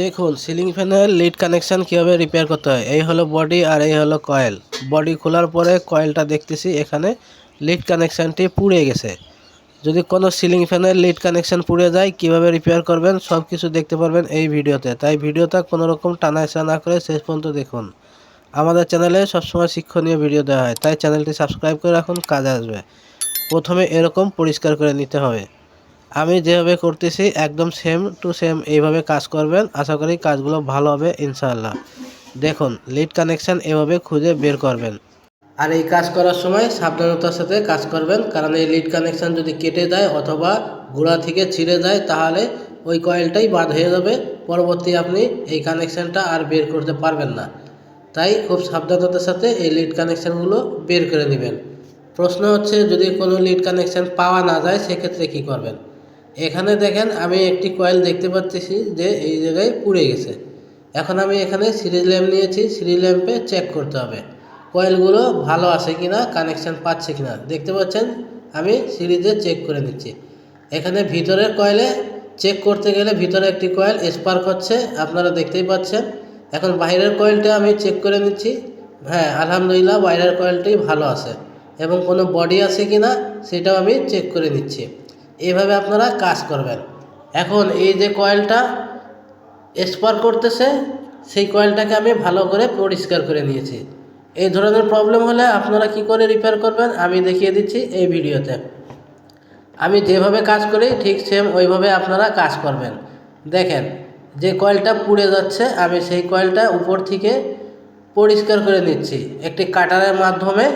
দেখুন সিলিং ফ্যানের lead connection কীভাবে রিপেয়ার করতে হয়? এই হলো বডি আর এই হলো কয়েল বডি খোলার পরে কয়েলটা দেখতেছি, এখানে লিড কানেকশানটি পুড়ে গেছে। যদি কোনো সিলিং ফ্যানের লিড কানেকশান পুড়ে যায়, কীভাবে রিপেয়ার করবেন সব কিছু দেখতে পারবেন এই ভিডিওতে। তাই ভিডিওটা কোনো রকম টানা হেঁচা না করে শেষ পর্যন্ত দেখুন। আমাদের চ্যানেলে সবসময় শিক্ষণীয় ভিডিও দেওয়া হয়, তাই চ্যানেলটি সাবস্ক্রাইব করে রাখুন, কাজে আসবে। প্রথমে এরকম পরিষ্কার করে নিতে হবে। আমি যেভাবে করতেছি, একদম সেম টু সেম এইভাবে কাজ করবেন। আশা করি কাজগুলো ভালো হবে, ইনশাআল্লাহ। দেখুন লিড কানেকশান এভাবে খুঁজে বের করবেন। আর এই কাজ করার সময় সাবধানতার সাথে কাজ করবেন, কারণ এই লিড কানেকশান যদি কেটে যায় অথবা গোড়া থেকে ছিঁড়ে যায়, তাহলে ওই কয়েলটাই বাদ হয়ে যাবে। পরবর্তী আপনি এই কানেকশনটা আর বের করতে পারবেন না। তাই খুব সাবধানতার সাথে এই লিড কানেকশনগুলো বের করে নেবেন। প্রশ্ন হচ্ছে, যদি কোনো লিড কানেকশান পাওয়া না যায়, সেক্ষেত্রে কি করবেন? এখানে দেখেন আমি একটি কয়েল দেখতে পাচ্ছি যে এই জায়গায় পুড়ে গেছে। এখন আমি এখানে সিরিজ ল্যাম্প নিয়েছি সিরিজ ল্যাম্পে চেক করতে হবে। কয়েলগুলো ভালো আছে কি না কানেকশন পাচ্ছে কিনা। দেখতে পাচ্ছেন, আমি সিরিজে চেক করে নিচ্ছি। এখানে ভিতরের কয়েলে চেক করতে গেলে ভিতরে একটি কয়েল স্পার্ক হচ্ছে, আপনারা দেখতেই পাচ্ছেন। এখন বাইরের কয়েলটা আমি চেক করে নিচ্ছি। হ্যাঁ আলহামদুলিল্লাহ বাইরের কয়েলটি ভালো আছে। এবং কোনো বডি আছে কি না সেটাও আমি চেক করে নিচ্ছি। এইভাবে আপনারা কাজ করবেন। এখন এই যে কয়েলটা স্পার করতেছে, সেই কয়েলটাকে আমি ভালো করে পরিষ্কার করে নিয়েছি। এই ধরনের প্রবলেম হলে আপনারা কি করে রিপেয়ার করবেন আমি দেখিয়ে দিচ্ছি এই ভিডিওতে। আমি যেভাবে কাজ করি, ঠিক সেম ওইভাবে আপনারা কাজ করবেন। দেখেন, যে কয়েলটা পুড়ে যাচ্ছে, আমি সেই কয়েলটা উপর থেকে পরিষ্কার করে নিচ্ছি। একটি কাটারের মাধ্যমে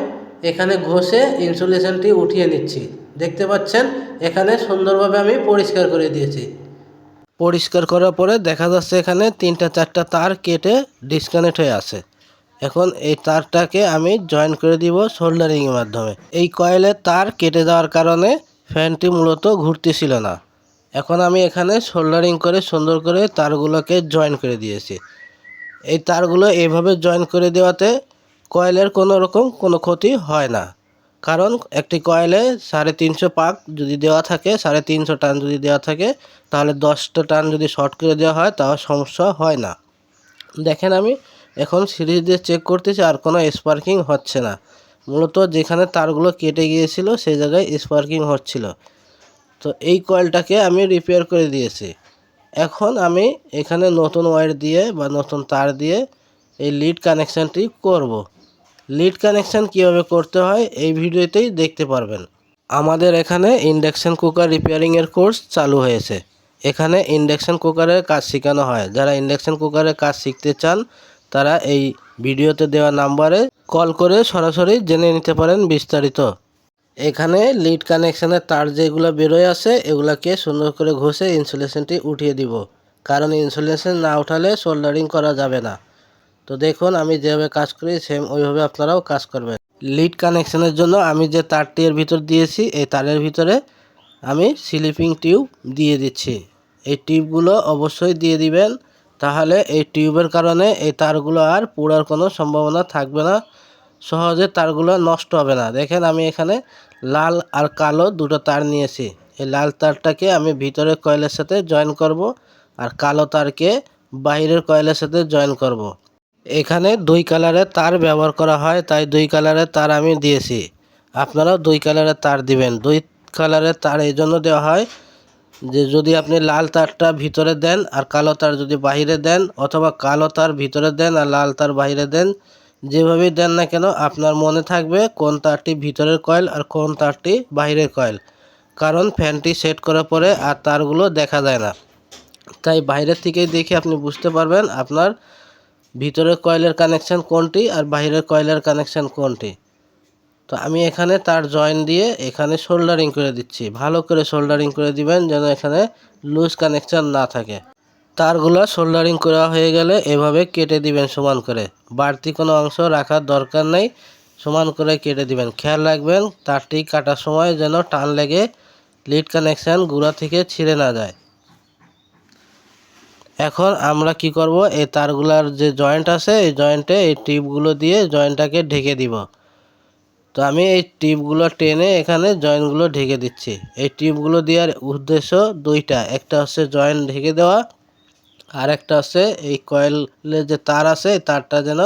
এখানে ঘষে ইনসুলেশনটি উঠিয়ে নিচ্ছি। দেখতে পাচ্ছেন, এখানে সুন্দরভাবে আমি পরিষ্কার করে দিয়েছি। পরিষ্কার করার পরে দেখা যাচ্ছে এখানে তিনটা চারটা তার কেটে ডিসকানেক্ট হয়ে আছে। এখন এই তারটাকে আমি জয়েন করে দিব সোল্ডারিংয়ের মাধ্যমে। এই কয়েলের তার কেটে যাওয়ার কারণে ফ্যানটি মূলত ঘুরতেছিল না। এখন আমি এখানে সোল্ডারিং করে সুন্দর করে তারগুলোকে জয়েন করে দিয়েছি। এই তারগুলো এইভাবে জয়েন করে দেওয়াতে কয়েলের কোনো রকম কোনো ক্ষতি হয় না। কারণ একটি কয়েলে সাড়ে তিনশো পাক যদি দেওয়া থাকে, সাড়ে তিনশো টান যদি দেওয়া থাকে, তাহলে দশটা টান যদি শর্ট করে দেওয়া হয়, তাও সমস্যা হয় না। দেখেন আমি এখন সিরিজ দিয়ে চেক করতেছি, আর কোনো স্পার্কিং হচ্ছে না। মূলত যেখানে তারগুলো কেটে গিয়েছিল সেই জায়গায় স্পার্কিং হচ্ছিল। তো এই কয়েলটাকে আমি রিপেয়ার করে দিয়েছি। এখন আমি এখানে নতুন ওয়্যার দিয়ে বা নতুন তার দিয়ে এই লিড কানেকশানটি করব। লিড কানেকশান কীভাবে করতে হয়, এই ভিডিওতেই দেখতে পারবেন। আমাদের এখানে ইন্ডাকশান কুকার রিপেয়ারিংয়ের কোর্স চালু হয়েছে। এখানে ইন্ডাকশান কুকারের কাজ শেখানো হয়। যারা ইন্ডাকশান কুকারের কাজ শিখতে চান, তারা এই ভিডিওতে দেওয়া নাম্বারে কল করে সরাসরি জেনে নিতে পারেন বিস্তারিত। এখানে লিড কানেকশানের তার যেগুলো বেরোয় আছে, এগুলাকে সুন্দর করে ঘষে ইনসুলেশনটি উঠিয়ে দিব। কারণ ইনসুলেশন না উঠালে সোল্ডারিং করা যাবে না। তো দেখুন, আমি যেভাবে কাজ করি সেম ওইভাবে আপনারাও কাজ করবেন। লিড কানেকশনের জন্য আমি যে তারটি এর ভিতর দিয়েছি, এই তারের ভিতরে আমি স্লিপিং টিউব দিয়ে দিচ্ছি। এই টিউবগুলো অবশ্যই দিয়ে দিবেন, তাহলে এই টিউবের কারণে এই তারগুলো আর পোড়ার কোনো সম্ভাবনা থাকবে না। সহজে তারগুলো নষ্ট হবে না। দেখেন, আমি এখানে লাল আর কালো দুটো তার নিয়েছি। এই লাল তারটাকে আমি ভিতরের কয়েলের সাথে জয়েন করব, আর কালো তারকে বাইরের কয়েলের সাথে জয়েন করব। এখানে দুই কালারের তার ব্যবহার করা হয়, তাই দুই কালারের তার আমি দিয়েছি। আপনারাও দুই কালারের তার দিবেন। দুই কালারের তার এই জন্য দেওয়া হয় যে যদি আপনি লাল তারটা ভিতরে দেন আর কালো তার যদি বাইরে দেন অথবা কালো তার ভিতরে দেন আর লাল তার বাইরে দেন, যেভাবেই দেন না কেন আপনার মনে থাকবে কোন তারটি ভিতরের কয়েল আর কোন তারটি বাইরের কয়েল। কারণ ফ্যানটি সেট করার পরে আর তারগুলো দেখা যায় না। তাই বাইরের থেকেই দেখে আপনি বুঝতে পারবেন আপনার ভিতরের কয়েলের কানেকশান কোনটি আর বাইরের কয়েলের কানেকশান কোনটি? তো আমি এখানে তার জয়েন দিয়ে এখানে সোল্ডারিং করে দিচ্ছি। ভালো করে সোল্ডারিং করে দিবেন যেন এখানে লুজ কানেকশান না থাকে। তারগুলো সোল্ডারিং করা হয়ে গেলে এভাবে কেটে দিবেন সমান করে। বাড়তি কোনো অংশ রাখার দরকার নেই। সমান করে কেটে দিবেন। খেয়াল রাখবেন, তারটি কাটার সময় যেন টান লেগে লিড কানেকশান গুঁড়া থেকে ছিঁড়ে না যায়। এখন আমরা কি করব? এই তারগুলার যে জয়েন্ট আছে, এই জয়েন্টে এই টিপগুলো দিয়ে জয়েন্টটাকে ঢেকে দিব। তো আমি এই টিপগুলো টেনে এখানে জয়েন্টগুলো ঢেকে দিচ্ছি। এই টিপগুলো দেওয়ার উদ্দেশ্য দুইটা। একটা হচ্ছে জয়েন্ট ঢেকে দেওয়া, আর একটা হচ্ছে এই কয়েলের যে তার আছে তারটা যেন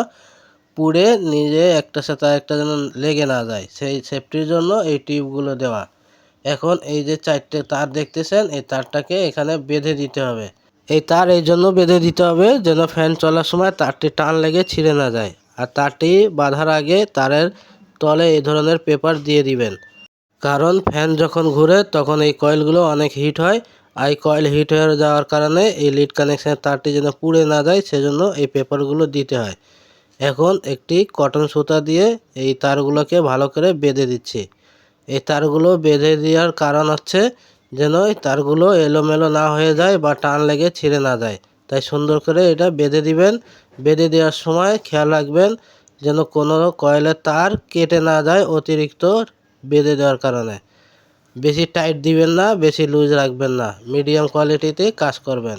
পুড়ে নিজে একটা সাথে একটা যেন লেগে না যায়। সেই সেফটির জন্য এই টিউবগুলো দেওয়া। এখন এই যে চারটে তার দেখতেছেন, এই তারটাকে এখানে বেঁধে দিতে হবে। এই তার এই জন্য বেঁধে দিতে হবে যেন ফ্যান চলার সময় তারটি টান লেগে ছিঁড়ে না যায়। আর তারটি বাঁধার আগে তারের তলে এই ধরনের পেপার দিয়ে দিবেন। কারণ ফ্যান যখন ঘুরে তখন এই কয়েলগুলো অনেক হিট হয়। আর এই কয়েল হিট হয়ে যাওয়ার কারণে এই লিড কানেকশানের তারটি যেন পুড়ে না যায়, সেজন্য এই পেপারগুলো দিতে হয়। এখন একটি কটন সুতা দিয়ে এই তারগুলোকে ভালো করে বেঁধে দিচ্ছি। এই তারগুলো বেঁধে দেওয়ার কারণ হচ্ছে যেন তারগুলো এলোমেলো না হয়ে যায় বা টান লেগে ছিঁড়ে না যায়। তাই সুন্দর করে এটা বেঁধে দিবেন। বেঁধে দেওয়ার সময় খেয়াল রাখবেন যেন কোনো কয়েলের তার কেটে না যায় অতিরিক্ত বেঁধে দেওয়ার কারণে। বেশি টাইট দিবেন না, বেশি লুজ রাখবেন না। মিডিয়াম কোয়ালিটিতে কাজ করবেন।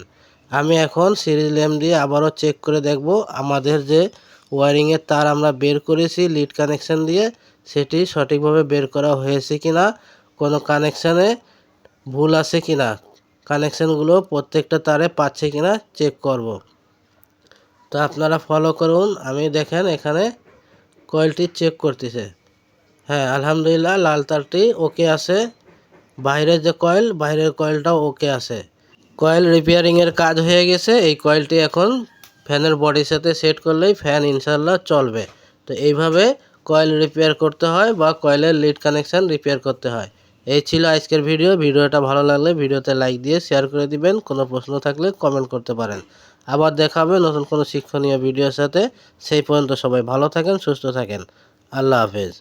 আমি এখন সিরিজ ল্যাম্প দিয়ে আবারও চেক করে দেখব আমাদের যে ওয়ারিংয়ের তার আমরা বের করেছি লিড কানেকশন দিয়ে, সেটি সঠিকভাবে বের করা হয়েছে কি না কোনো কানেকশানে ভুল আছে কি না? কানেকশানগুলো প্রত্যেকটা তারে পাচ্ছে কি না চেক করব। তো আপনারা ফলো করুন। আমি দেখেন এখানে কয়েলটি চেক করতেছে। হ্যাঁ আলহামদুলিল্লাহ লাল তারটি ওকে আছে। বাইরের যে কয়েল বাইরের কয়েলটাও ওকে আছে। কয়েল রিপেয়ারিংয়ের কাজ হয়ে গেছে। এই কয়েলটি এখন ফ্যানের বডির সাথে সেট করলেই ফ্যান ইনশাল্লাহ চলবে। তো এইভাবে কয়েল রিপেয়ার করতে হয় বা কয়েলের লিড কানেকশান রিপেয়ার করতে হয়। এই ছিল আজকের ভিডিও। ভিডিওটা ভালো লাগলে ভিডিওতে লাইক দিয়ে শেয়ার করে দিবেন। কোনো প্রশ্ন থাকলে কমেন্ট করতে পারেন। আবার দেখা হবে নতুন কোনো শিক্ষণীয় ভিডিওর সাথে। সেই পর্যন্ত সবাই ভালো থাকেন, সুস্থ থাকেন। আল্লাহ হাফেজ।